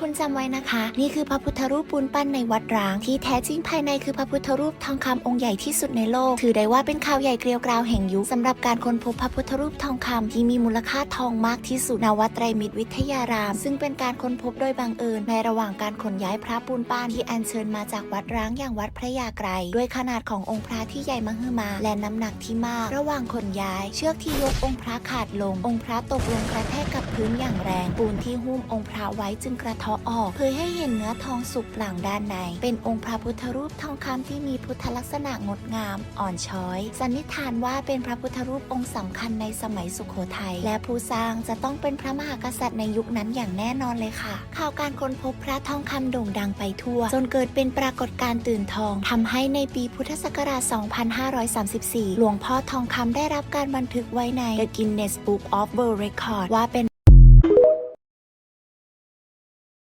คุณจำไว้นะคะ นี่คือพระพุทธรูปปูนปั้นในวัดร้าง ที่แท้จริงภายในคือพระพุทธรูปทองคำองค์ใหญ่ที่สุดในโลก ถือได้ว่าเป็นข่าวใหญ่เกลียวกราวแห่งยุคสำหรับการค้นพบพระพุทธรูปทองคำที่มีมูลค่าทองมากที่สุดณวัดไตรมิตรวิทยาราม ซึ่งเป็นการค้นพบโดยบังเอิญ ในระหว่างการขนย้ายพระปูนปั้นที่อัญเชิญมาจากวัดร้างอย่างวัดพระยาไกรด้วยขนาดขององค์พระที่ใหญ่มหึมา และน้ำหนักที่มาก ระหว่างขนย้าย เชือกที่ยกองค์พระขาดลง องค์พระตกลงกระแทกกับพื้นอย่างแรง ปูนที่หุ้มองค์พระไว้จึงกระทาะออกเผยให้เห็นเนื้อทองสุกหลังด้านใน เป็นองค์พระพุทธรูปทองคำที่มีพุทธลักษณะงดงาม อ่อนช้อย สันนิษฐานว่าเป็นพระพุทธรูปองค์สำคัญในสมัยสุโขทัยและผู้สร้างจะต้องเป็นพระมหากษัตริย์ในยุคนั้นอย่างแน่นอนเลยค่ะ ข่าวการค้นพบพระทองคำโด่งดังไปทั่ว จนเกิดเป็นปรากฏการณ์ตื่นทองทำให้ในปีพุทธศักราช 2534 หลวงพ่อทองคำได้รับการบันทึกไว้ใน The Guinness Book of World Record ว่าเป็น